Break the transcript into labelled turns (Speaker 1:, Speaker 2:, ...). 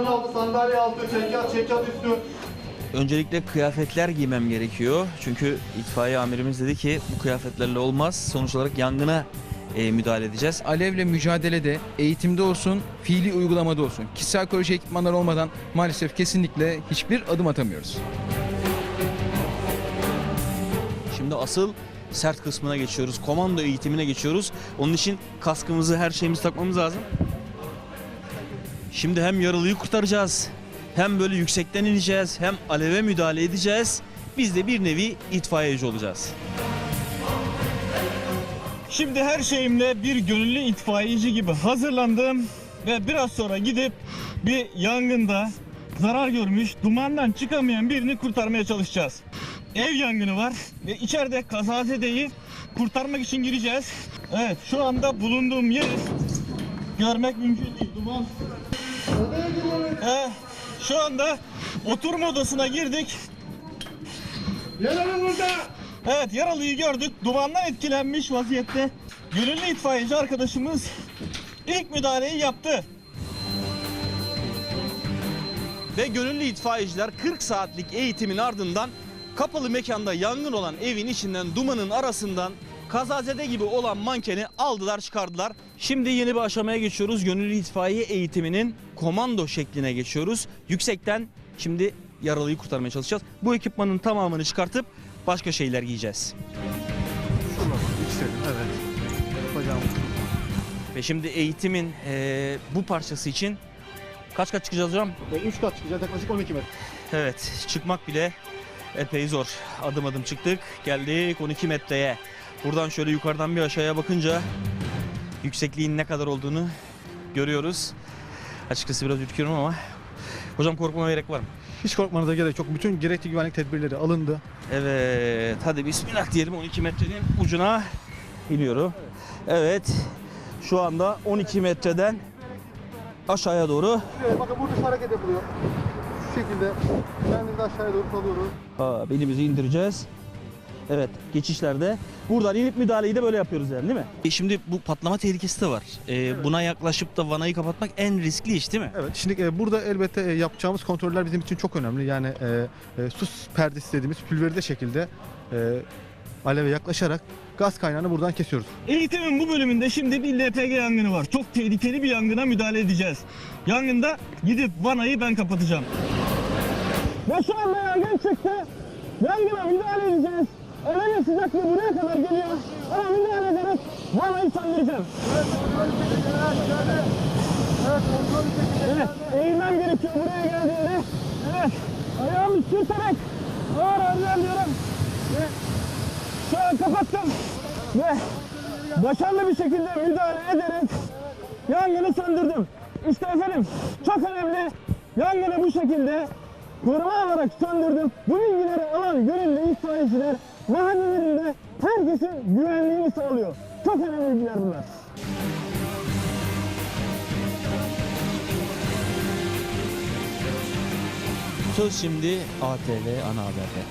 Speaker 1: Televizyon altı, sandalye altı, çekyat, çekyat üstü.
Speaker 2: Öncelikle kıyafetler giymem gerekiyor. Çünkü itfaiye amirimiz dedi ki bu kıyafetlerle olmaz. Sonuç olarak yangına e, müdahale edeceğiz.
Speaker 3: Alevle mücadelede, eğitimde olsun, fiili uygulamada olsun. Kişisel koruyucu ekipmanlar olmadan maalesef kesinlikle hiçbir adım atamıyoruz.
Speaker 2: Şimdi asıl sert kısmına geçiyoruz. Komando eğitimine geçiyoruz. Onun için kaskımızı, her şeyimizi takmamız lazım. Şimdi hem yaralıyı kurtaracağız, hem böyle yüksekten ineceğiz, hem aleve müdahale edeceğiz. Biz de bir nevi itfaiyeci olacağız.
Speaker 4: Şimdi her şeyimle bir gönüllü itfaiyeci gibi hazırlandım ve biraz sonra gidip bir yangında zarar görmüş, dumandan çıkamayan birini kurtarmaya çalışacağız. Ev yangını var ve içeride kazazedeyi kurtarmak için gireceğiz. Evet, şu anda bulunduğum yeri görmek mümkün değil. Duman. Ee, şu anda oturma odasına girdik.
Speaker 1: Yaralı burada.
Speaker 4: Evet yaralıyı gördük. Dumandan etkilenmiş vaziyette. Gönüllü itfaiyeci arkadaşımız ilk müdahaleyi yaptı.
Speaker 2: Ve gönüllü itfaiyeciler 40 saatlik eğitimin ardından kapalı mekanda yangın olan evin içinden dumanın arasından kazazede gibi olan mankeni aldılar çıkardılar. Şimdi yeni bir aşamaya geçiyoruz. Gönüllü itfaiye eğitiminin komando şekline geçiyoruz. Yüksekten şimdi yaralıyı kurtarmaya çalışacağız. Bu ekipmanın tamamını çıkartıp başka şeyler giyeceğiz. Ve şimdi eğitimin eee, bu parçası için kaç kaç çıkacağız hocam?
Speaker 1: 3 kat çıkacak yaklaşık 12 metre.
Speaker 2: Evet çıkmak bile epey zor. Adım adım çıktık geldik 12 metreye. Buradan şöyle yukarıdan bir aşağıya bakınca yüksekliğin ne kadar olduğunu görüyoruz. Açıkçası biraz ürküyorum ama hocam korkmama gerek var mı?
Speaker 5: Hiç korkmanıza gerek yok. Bütün gerekli güvenlik tedbirleri alındı.
Speaker 2: Evet hadi bismillah diyelim 12 metrenin ucuna iniyorum. Evet şu anda 12 metreden aşağıya doğru
Speaker 1: Evet, bakın burada hareket yapılıyor. Şu şekilde kendimizi aşağıya doğru salıyoruz.
Speaker 2: Aa, belimizi indireceğiz. Evet geçişlerde buradan inip müdahaleyi de böyle yapıyoruz yani değil mi? E şimdi bu patlama tehlikesi de var. E, Buna yaklaşıp da vanayı kapatmak en riskli iş değil mi?
Speaker 5: Evet. Şimdi e, burada elbette e, yapacağımız kontroller bizim için çok önemli. Yani e, e, sus perdesi dediğimiz pülveride şekilde e, aleve yaklaşarak gaz kaynağını buradan kesiyoruz.
Speaker 4: Eğitimin bu bölümünde şimdi bir LPG yangını var. Çok tehlikeli bir yangına müdahale edeceğiz. Yangında gidip vanayı ben kapatacağım. Anda yangın çıktı. Yangına müdahale edeceğiz. Alevin sıcaklığı buraya kadar geliyor. Ama müdahale ederek vanayı söndüreceğim. Evet, eğilmem gerekiyor buraya geldiğinde. Evet, ayağımı sürterek ağır ağır ilerliyorum. Ve an kapattım. Ve başarılı bir şekilde müdahale ederek yangını söndürdüm. İşte efendim çok önemli. Yangını bu şekilde koruma olarak söndürdüm. Bu bilgileri alan gönüllü itfaiyeciler mahallelerinde herkesin güvenliğini sağlıyor. Çok önemli bilgiler bunlar.
Speaker 2: Söz şimdi ATV Ana Haber'de.